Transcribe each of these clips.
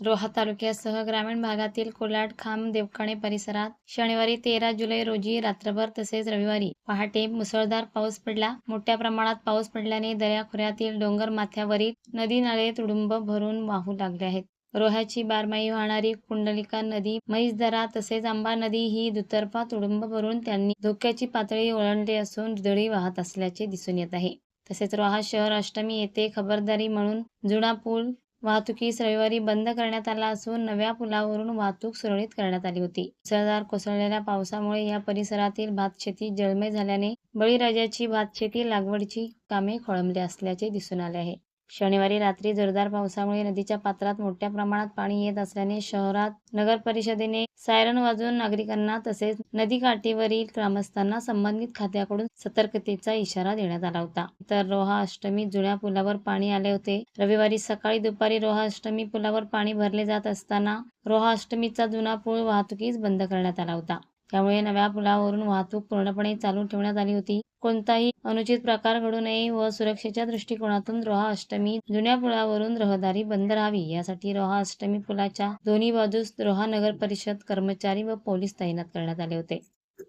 रोहा तालुक्यासह ग्रामीण भागातील कोलाड खांब देवकाणे परिसरात शनिवारी तेरा जुलै रोजी रात्रभर तसेच रविवारी पहाटे मुसळधार पाऊस पडला. मोठ्या प्रमाणात पाऊस पडल्याने दऱ्याखोऱ्यातील डोंगर माथ्यावरील नदी नाळे तुडुंब भरून वाहू लागले आहेत. रोह्याची बारमाही वाहणारी कुंडलिका नदी म्हैसदरा तसेच आंबा नदी ही दुतर्फा तुडुंब भरून त्यांनी धोक्याची पातळी ओलांडली असून दळी वाहत असल्याचे दिसून येत आहे. तसेच रोहा शहर अष्टमी येथे खबरदारी म्हणून जुना पूल वाहतुकीस रविवारी बंद करण्यात आला असून नव्या पुलावरून वाहतूक सुरळीत करण्यात आली होती. मुसळधार कोसळलेल्या पावसामुळे या परिसरातील भातशेती जळमय झाल्याने बळीराजाची भातशेती लागवडीची कामे खोळंबली असल्याचे दिसून आले आहे. शनिवारी रात्री जोरदार पावसामुळे नदीच्या पात्रात मोठ्या प्रमाणात पाणी येत असल्याने शहरात नगर परिषदेने सायरन वाजवून नागरिकांना तसेच नदीकाठीवरील ग्रामस्थांना संबंधित खात्याकडून सतर्कतेचा इशारा देण्यात आला होता. तर रोहा अष्टमी जुन्या पुलावर पाणी आले होते. रविवारी सकाळी दुपारी रोहा अष्टमी पुलावर पाणी भरले जात असताना रोहा अष्टमीचा जुना पूल वाहतुकीस बंद करण्यात आला होता. त्यामुळे नव्या पुलावरून वाहतूक पूर्णपणे चालू ठेवण्यात आली होती. कोणताही अनुचित प्रकार घडू नये व सुरक्षेच्या दृष्टिकोनातून रोहा अष्टमी जुन्या पुलावरून रहदारी बंद राहावी. यासाठी रोहा अष्टमी पुलाच्या दोन्ही बाजूस रोहा नगर परिषद कर्मचारी व पोलीस तैनात करण्यात आले होते.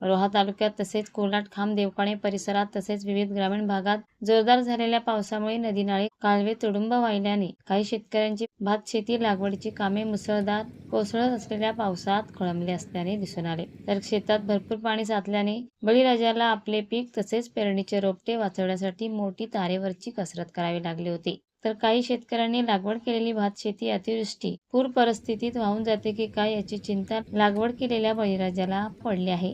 रोहा तालुक्यात तसेच कोलाट खांब देवकाणे परिसरात तसेच विविध ग्रामीण भागात जोरदार झालेल्या पावसामुळे नदी नाळे कालवे तुडुंब वाहिल्याने काही शेतकऱ्यांची भात शेती लागवडीची कामे मुसळधार कोसळत असलेल्या पावसात खोळंबले असल्याने दिसून आले. तर शेतात भरपूर पाणी साचल्याने बळीराजाला आपले पीक तसेच पेरणीचे रोपटे वाचवण्यासाठी मोठी तारेवरची कसरत करावी लागली होती. तर काही शेतकऱ्यांनी लागवड केलेली भात शेती अतिवृष्टी पूर परिस्थितीत वाहून जाते की काय याची चिंता लागवड केलेल्या बळीराजाला पडली आहे.